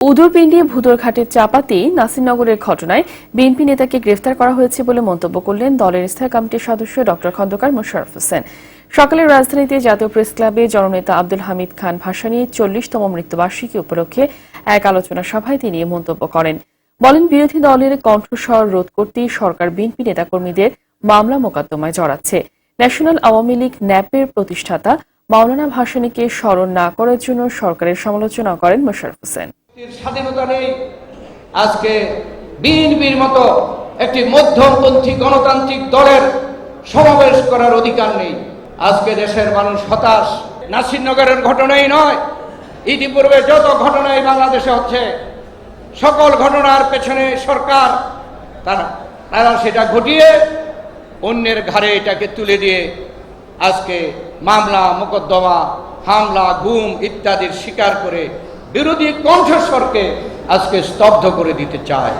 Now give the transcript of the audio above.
উদরপিণ্ডি ভুদরঘাটের চাপাতি নাসিরনগরের ঘটনায় বিএনপি নেতাকে গ্রেফতার করা হয়েছে বলে মন্তব্য করলেন দলের স্থায়ী কমিটির সদস্য ড খন্দকার মোশাররফ হোসেন। সকালে রাজধানীতে জাতীয় প্রেস ক্লাবে জননেতা আব্দুল হামিদ খান ভাসানীর চল্লিশতম মৃত্যুবার্ষিকী উপলক্ষে এক আলোচনা সভায় তিনি মন্তব্য করেন। বলেন, বিরোধী দলের কণ্ঠস্বর রোধ করতেই সরকার বিএনপি নেতাকর্মীদের মামলা মোকদ্দমায় জড়াচ্ছে। ন্যাশনাল আওয়ামী লীগ ন্যাপের প্রতিষ্ঠাতা মাওলানা ভাসানীকে স্মরণ না করার জন্য সরকারের সমালোচনা করেন মোশাররফ হোসেন। স্বাধীনতা নেই আজকে বিএনপির মতো একটি মধ্যমপন্থী গণতান্ত্রিক দলের সমাবেশ করার অধিকার নেই। আজকে দেশের মানুষ হতাশ। নাসিরনগরের ঘটনাই নয়, ইতিপূর্বে যত ঘটনাই বাংলাদেশে হচ্ছে, সকল ঘটনার পেছনে সরকার, তারা তারা সেটা ঘটিয়ে অন্যের ঘাড়ে এটাকে তুলে দিয়ে আজকে মামলা, মোকদ্দমা, হামলা, গুম ইত্যাদির শিকার করে বিরোধী কণ্ঠস্বরকে আজকে স্তব্ধ করে দিতে চায়।